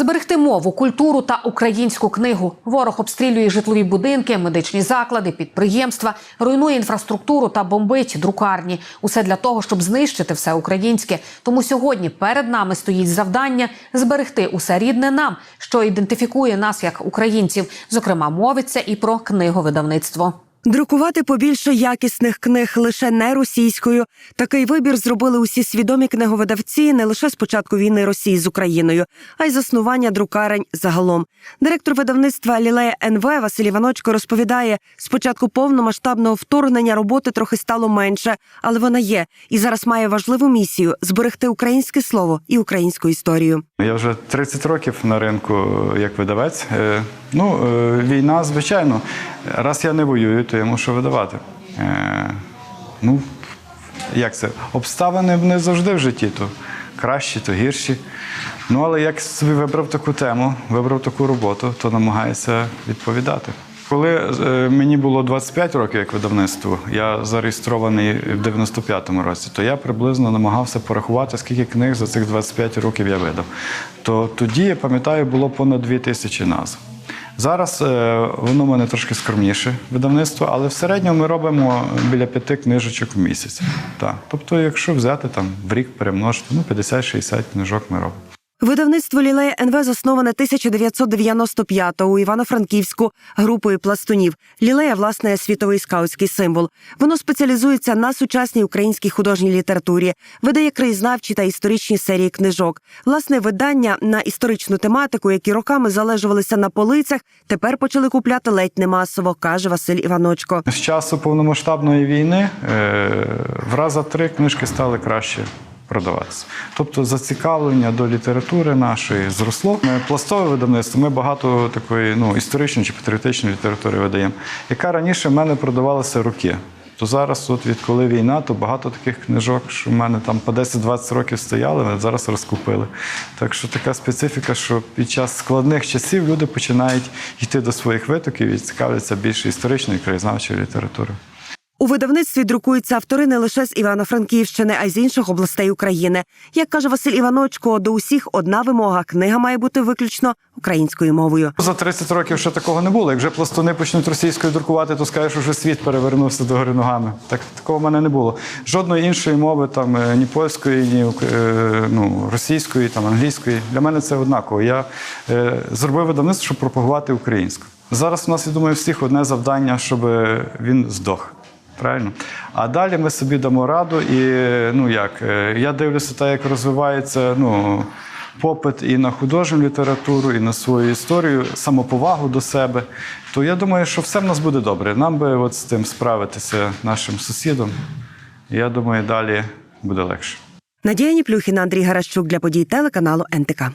Зберегти мову, культуру та українську книгу. Ворог обстрілює житлові будинки, медичні заклади, підприємства, руйнує інфраструктуру та бомбить друкарні. Усе для того, щоб знищити все українське. Тому сьогодні перед нами стоїть завдання зберегти усе рідне нам, що ідентифікує нас як українців. Зокрема, мовиться і про книговидавництво. Друкувати побільше якісних книг лише не російською. Такий вибір зробили усі свідомі книговидавці не лише з початку війни Росії з Україною, а й заснування друкарень загалом. Директор видавництва Лілея НВ Василь Іваночко розповідає: з початку повномасштабного вторгнення роботи трохи стало менше, але вона є і зараз має важливу місію зберегти українське слово і українську історію. Я вже 30 років на ринку як видавець. Ну, е, війна, звичайно. Раз я не воюю, то я мушу видавати. Е, Ну, як це? Обставини не завжди в житті, то кращі, то гірші. Ну, але як собі вибрав таку тему, вибрав таку роботу, то намагаюся відповідати. Коли е, мені було 25 років як видавництво, я зареєстрований в 95-му році, то я приблизно намагався порахувати, скільки книг за цих 25 років я видав. То тоді, я пам'ятаю, було понад 2 тисячі назв. Зараз е, воно в мене трошки скромніше видавництво, але в середньому ми робимо біля п'яти книжечок в місяць. Так. Тобто, якщо взяти там в рік перемножити, ну 50-60 книжок ми робимо. Видавництво Лілея НВ засноване 1995-го у Івано-Франківську групою пластунів. Лілея, власне, світовий скаутський символ. Воно спеціалізується на сучасній українській художній літературі, видає краєзнавчі та історичні серії книжок. Власне, видання на історичну тематику, які роками залежувалися на полицях, тепер почали купляти ледь не масово, каже Василь Іваночко. З часу повномасштабної війни е, в раза три книжки стали краще продаватися. Тобто зацікавлення до літератури нашої зросло. Ми пластове видавництво, ми багато такої ну, історичної чи патріотичної літератури видаємо, яка раніше в мене продавалася роки. То зараз, от відколи війна, то багато таких книжок, що в мене там по 10-20 років стояли, вони зараз розкупили. Так що така специфіка, що під час складних часів люди починають йти до своїх витоків і цікавляться більше історичною і краєзнавчою літературою. У видавництві друкуються автори не лише з Івано-Франківщини, а й з інших областей України. Як каже Василь Іваночко, до усіх одна вимога: книга має бути виключно українською мовою. За 30 років ще такого не було. Як вже пластуни почнуть російською друкувати, то скажеш, що вже світ перевернувся до гори ногами. Так такого в мене не було. Жодної іншої мови, там е, ні польської, ні е, ну, російської, там англійської. Для мене це однаково. Я е, зробив видавництво, щоб пропагувати українську. Зараз у нас, я думаю, всіх одне завдання, щоб він здох. Правильно? А далі ми собі дамо раду, і ну як, е, я дивлюся, так як розвивається ну, попит і на художню літературу, і на свою історію, самоповагу до себе. То я думаю, що все в нас буде добре. Нам би от з тим справитися нашим сусідом. Я думаю, далі буде легше. Надія Ніплюхіна, Андрій Гаращук для подій телеканалу НТК.